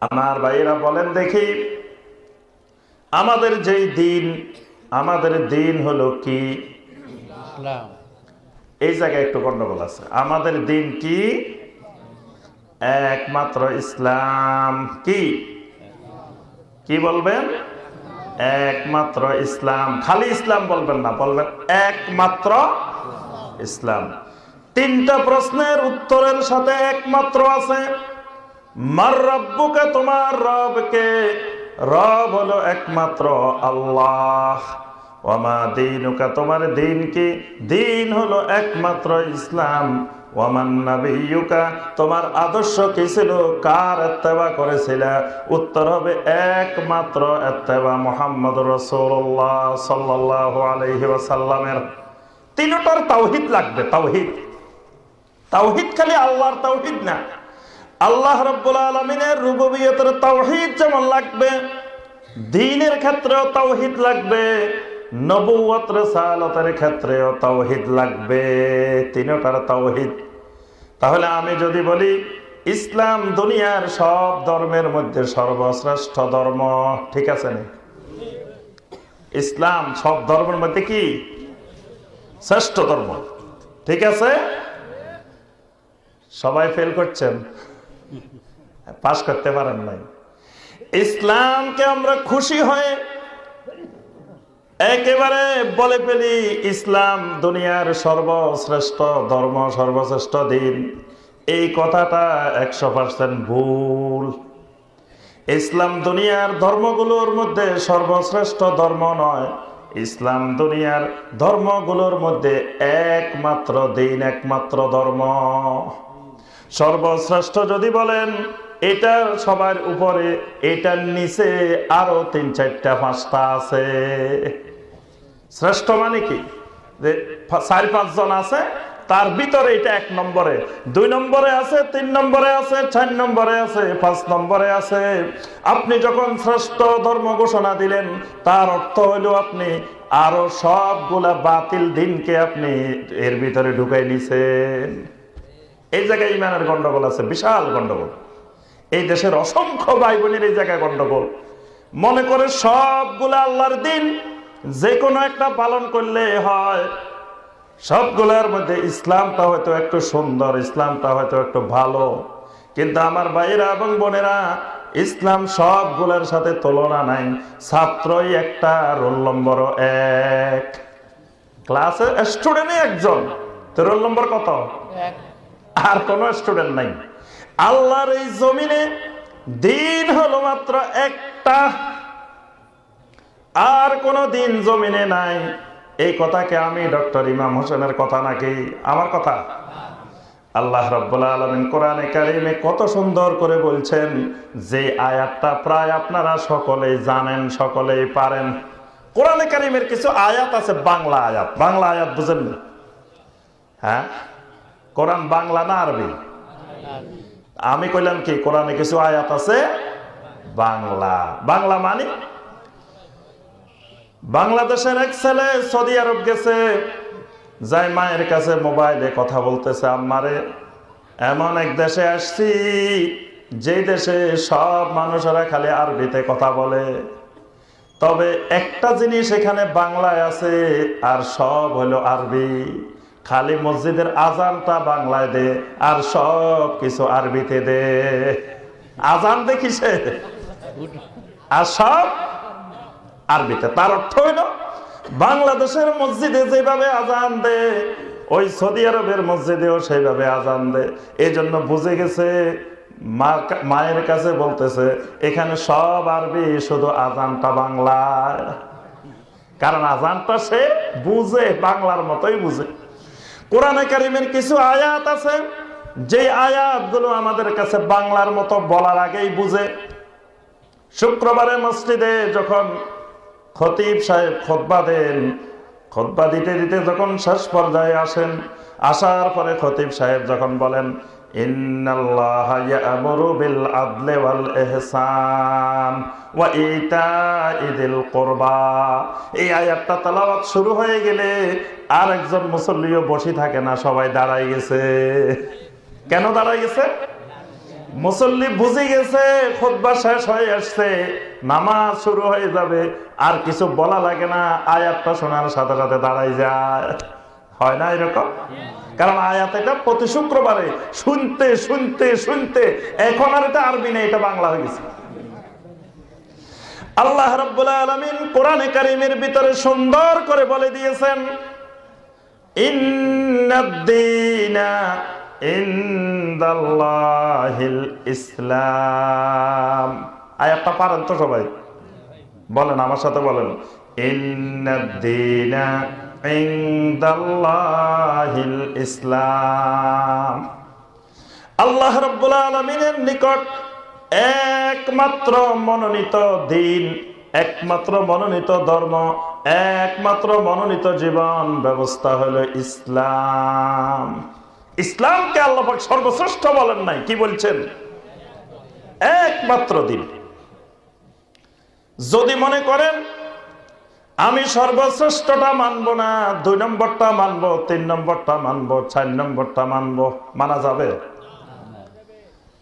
আমার ভাইয়েরা বলেন দেখি আমাদের যেই দিন আমাদের দিন হলো কি? এই জায়গায় একটু গন্ডগোল আছে। আমাদের দিন কি? একমাত্র ইসলাম। কি? কি বলবেন? একমাত্র ইসলাম। খালি ইসলাম বলবেন না বলবেন একমাত্র ইসলাম। তিনটা প্রশ্নের উত্তরের সাথে একমাত্র আছে। মার রব্বুকে, তোমার রবকে। রব হলো একমাত্র আল্লাহ। ওয়ামা দিনুকা, তোমার দিন কি দিন হলো একমাত্র ইসলাম। ওয়ামান নাবিয়ুকা, তোমার আদর্শ কি ছিল? কার এত্তেবা করেছিল? উত্তর হবে একমাত্র এত্তেবা মোহাম্মদ রসুল্লাহ সাল্লাহ আলহি ওয়াসাল্লামের। তিনটার তাওহিদ লাগবে, তাওহিদ। তাওহিদ খালি আল্লাহর তাওহিদ না। আল্লাহ রব্বুল আলমিনের রুববিয়তের তাওহিদ যেমন লাগবে, দিনের ক্ষেত্রেও তাওহিদ লাগবে নবুয়ত রেসালতের ক্ষেত্রেও তাওহিদ লাগবে, তিনটার তাওহিদ। তাহলে আমি যদি বলি, ইসলাম দুনিয়ার সব ধর্মের মধ্যে সর্বশ্রেষ্ঠ ধর্ম, ঠিক আছে নি? ইসলাম সব ধর্মের মধ্যে কি? শ্রেষ্ঠ ধর্ম। ঠিক আছে? সবাই ফেল করছেন। পাশ করতে পারেন নাই। ইসলামকে আমরা খুশি হয়ে একেবারে বলে ফেলি, ইসলাম দুনিয়ার সর্বশ্রেষ্ঠ ধর্ম, সর্বশ্রেষ্ঠ দিন। এই কথাটা একশো পার্সেন্ট ভুল। ইসলাম দুনিয়ার ধর্মগুলোর মধ্যে সর্বশ্রেষ্ঠ ধর্ম নয়, ইসলাম দুনিয়ার ধর্মগুলোর মধ্যে একমাত্র দিন, একমাত্র ধর্ম। সর্বশ্রেষ্ঠ যদি বলেন এটা সবার উপরে, এটার নিচে আরও তিন চারটা পাঁচটা আছে। শ্রেষ্ঠ মানে কি? যে চার পাঁচজন আছে, তার ভিতরে এটা এক নম্বরে। দুই নম্বরে আছে, তিন নম্বরে আছে, চার নম্বরে আছে, পাঁচ নম্বরে আছে। আপনি যখন শ্রেষ্ঠ ধর্ম ঘোষণা দিলেন, তার অর্থ হইল আপনি আরও সবগুলা বাতিল দিনকে আপনি এর ভিতরে ঢুকাই নিছেন। এই জায়গায় ইমানের গন্ডগোল আছে, বিশাল গন্ডগোল। এই দেশের অসংখ্য ভাই বোনের এই জায়গায় গন্ডগোল। মনে করে সবগুলা আল্লাহর দিন যে কোনো একটা পালন করলে হয়। সবগুলোর মধ্যে ইসলামটা হয়তো একটু সুন্দর ইসলামটা হয়তো একটু ভালো। কিন্তু আমার ভাইয়েরা এবং বোনেরা ইসলাম সবগুলোর সাথে তুলনা নাই। ছাত্রই একটা রোল নম্বর এক। ক্লাসে স্টুডেন্টই একজন। তো রোল নম্বর কত? আর কোনো স্টুডেন্ট নাই। আল্লাহর এই জমিনে দিন হলো মাত্র একটা। আর কোন দিন জমিনে নাই। এই কথাকে আমি ডক্টর ইমাম হোসেনের কথা নাকি? আমার কথা? আল্লাহ রব্বুল্লাহ আলমিন কোরআনে কারিমে কত সুন্দর করে বলছেন, যে আয়াতটা প্রায় আপনারা সকলেই জানেন, সকলেই পারেন। কোরআনে কারিমের কিছু আয়াত আছে, বাংলা আয়াত। বাংলা আয়াত বুঝেন না? হ্যাঁ? কোরআন বাংলা না আরবি? আমি কইলাম কি, কোরআনে কিছু আয়াত আছে? বাংলা। বাংলা মানে? বাংলাদেশের এক ছেলে সৌদি আরব গেছে, যাই মায়ের কাছে মোবাইলে কথা বলতেছে আমারে এমন এক দেশে আসছি যে দেশে সব মানুষেরা খালি আরবিতে কথা বলে। তবে একটা জিনিস এখানে বাংলায় আছে, আর সব হলো আরবি। খালি মসজিদের আজানটা বাংলায় দে, আর সব কিছু আরবিতে দে। আজান দেখিছে আর সব আরবিতে। তার অর্থ হইল, বাংলাদেশের মসজিদে যেভাবে আজান দে, ওই সৌদি আরবের মসজিদেও সেইভাবে আজান দে। এই জন্য বুঝে গেছে মায়ের কাছে বলতেছে, এখানে সব আরবি, শুধু আজানটা বাংলায়। কারণ আজানটা সে বুঝে, বাংলার মতোই বুঝে। কোরআনে কারিমের কিছু আয়াত আছে যে আয়াতগুলো আমাদের কাছে বাংলার মতো বলার আগেই বুঝে। শুক্রবারে মসজিদে যখন খতিব সাহেব খোদবা দেন, খোদবা দিতে দিতে যখন শেষ পর্যায়ে আসেন, আসার পরে খতিব সাহেব যখন বলেন ইতাই এই শুরু হয়ে গেলে আর একজন মুসল্লিও বসে থাকে না, সবাই দাঁড়ায় গেছে। কেন দাঁড়ায় গেছে? মুসল্লি বুঝে গেছে, খুতবা শেষ হয়ে আসছে, নামাজ শুরু হয়ে যাবে, আর কিছু বলা লাগে না, আয়াতটা শোনার সাথে সাথে দাঁড়াই যায়। হয় না এরকম? কারণ আয়াত এটা প্রতি শুক্রবারে শুনতে শুনতে শুনতে। এখন আর এটা আরবি নেই, এটা বাংলা হয়ে গেছে। আল্লাহ রাব্বুল আলামিন কোরআনে কারীমের ভিতরে সুন্দর করে বলে দিয়েছেন ইসলাম। আয়াতটা পারেন তো সবাই। বলেন, আমার সাথে বলেন। ইন্নাদ-দীনা ইনদাল্লাহিল ইসলাম। আল্লাহ রাব্বুল নিকট একমাত্র মনোনীত দিন, একমাত্র মনোনীত ধর্ম, একমাত্র মনোনীত জীবন ব্যবস্থা হলো ইসলাম। ইসলামকে আল্লাহ পাক সর্বশ্রেষ্ঠ বলেন নাই, কি বলছেন? একমাত্র দিন। যদি মনে করেন আমি সর্বশ্রেষ্ঠটা মানব না, দুই নম্বরটা মানব, তিন নম্বরটা মানব, চার নম্বরটা মানব, মানা যাবে?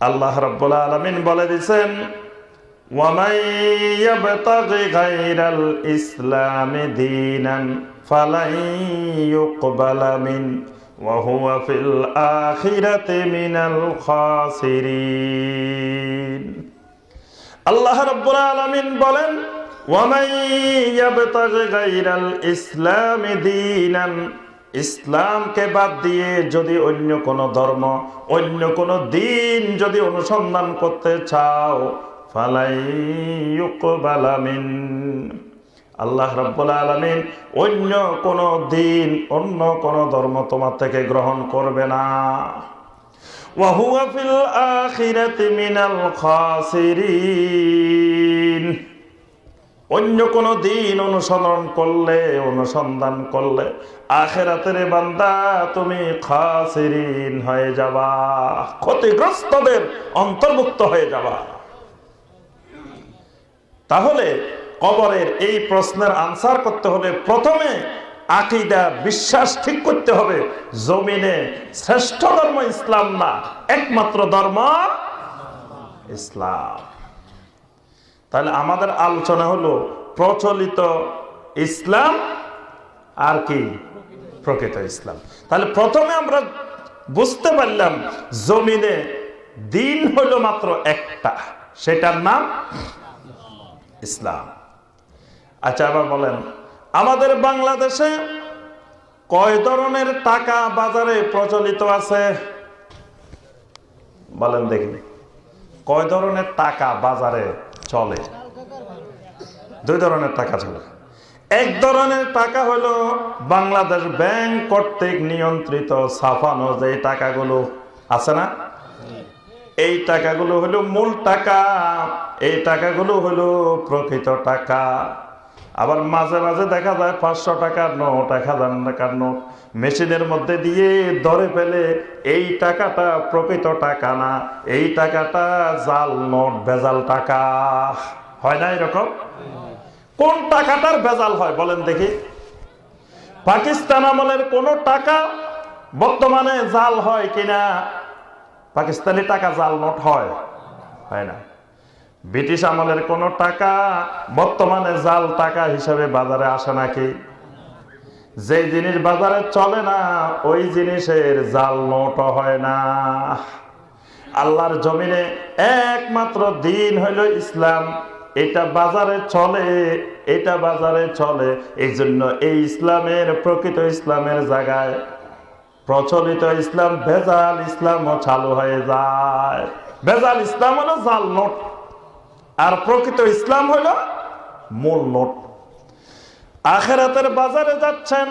আল্লাহ রব্বুল আলমিন বলে দিচ্ছেন আল্লাহ রব্বুল আলমিন বলেন وَمَن يَبْتَغِ غَيْرَ الْإِسْلَامِ دِينًا ইসলামকে বাদ দিয়ে যদি অন্য কোন ধর্ম অন্য কোন দিন যদি অনুসন্ধান করতে চাও ফালাই ইউকবালামিন আল্লাহ রাব্বুল আলামিন অন্য কোন দিন অন্য কোন ধর্ম তোমার থেকে গ্রহণ করবে না ওয়াহুয়া ফিল আখিরাতি মিনাল খাসিরিন অন্য কোন দিন অনুসরণ করলে, অনুসন্ধান করলে আখেরাতের বান্দা তুমি খাসিরিন হয়ে যাবা, ক্ষতিগ্রস্তদের অন্তর্ভুক্ত হয়ে যাবা। তাহলে কবরের এই প্রশ্নের আনসার করতে হলে প্রথমে আকিদা, বিশ্বাস ঠিক করতে হবে, জমিনে শ্রেষ্ঠ ধর্ম ইসলাম না, একমাত্র ধর্ম ইসলাম। তাহলে আমাদের আলোচনা হলো প্রচলিত ইসলাম আর কি? প্রকৃত ইসলাম। তাহলে প্রথমে আমরা বুঝতে পারলাম জমিনে দিন হলো মাত্র একটা, সেটার নাম ইসলাম। আচ্ছা আবার বলেন, আমাদের বাংলাদেশে কয় ধরনের টাকা বাজারে প্রচলিত আছে? বলেন দেখি। কয় ধরনের টাকা বাজারে চলে। দুই ধরনের টাকা চলে এক ধরনের টাকা হলো বাংলাদেশ ব্যাংক কর্তৃক নিয়ন্ত্রিত ছাপানো যে টাকাগুলো আছে না? এই টাকাগুলো হলো মূল টাকা। এই টাকাগুলো হলো প্রকৃত টাকা। আবার মাঝে মাঝে দেখা যায় পাঁচশো টাকার নোট এক হাজার টাকার নোট মেশিনের মধ্যে দিয়ে ধরে ফেলে এই টাকাটা প্রকৃত টাকা না, এই টাকাটা জাল নোট, ভেজাল টাকা। হয় না এরকম? কোন টাকাটার ভেজাল হয় বলেন দেখি। পাকিস্তান আমলের কোন টাকা বর্তমানে জাল হয় কিনা? পাকিস্তানি টাকা জাল নোট হয়? হয় না। ব্রিটিশ আমলের কোন টাকা, বর্তমানে জাল টাকা হিসাবে বাজারে আসে নাকি? যে জিনিস বাজারে চলে না, ওই জিনিসের জাল নোট হয় না। আল্লাহর জমিনে একমাত্র দিন হইল ইসলাম। এটা বাজারে চলে, এটা বাজারে চলে। এই জন্য এই ইসলামের, প্রকৃত ইসলামের জায়গায় প্রচলিত ইসলাম, ভেজাল ইসলামও চালু হয়ে যায়। ভেজাল ইসলাম হলো জাল নোট। আর প্রকৃত ইসলাম হইল মূল নোট। আখেরাতের বাজারে যাচ্ছেন,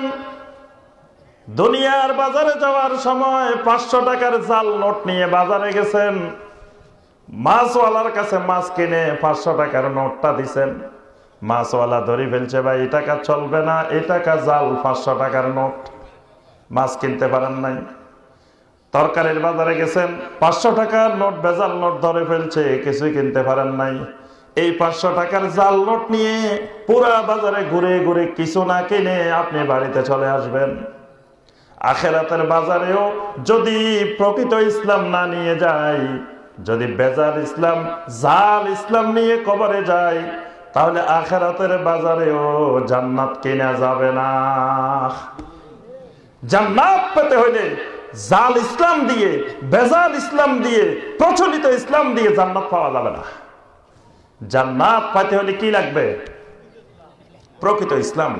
দুনিয়ার বাজারে যাওয়ার সময় পাঁচশো টাকার জাল নোট নিয়ে বাজারে গেছেন, মাছওয়ালার কাছে মাছ কিনে পাঁচশো টাকার নোটটা দিছেন। মাছওয়ালা ধরে ফেলছে, ভাই, এই টাকা চলবে না, এই টাকা জাল পাঁচশো টাকার নোট। মাছ কিনতে পারেন নাই। তরকারির বাজারে গেছেন, পাঁচশো টাকার নোট বেজাল নোট ধরে ফেলছে, কিছুই কিনতে পারেন নাই। এই পাঁচশো টাকার জাল নোট নিয়ে পুরা বাজারে ঘুরে ঘুরে কিছু না কিনে আপনি বাড়িতে চলে আসবেন। আখেরাতের বাজারেও যদি প্রকৃত ইসলাম না নিয়ে যায়, যদি বেজাল ইসলাম, জাল ইসলাম নিয়ে কবরে যায়, তাহলে আখেরাতের বাজারেও জান্নাত কেনা যাবে না। জান্নাত পেতে হইলে জাল ইসলাম দিয়ে, বেজাল ইসলাম দিয়ে, প্রচলিত ইসলাম দিয়ে জান্নাত পাওয়া যাবে না। জান্নাত পাইতে হলে কি লাগবে? প্রকৃত ইসলাম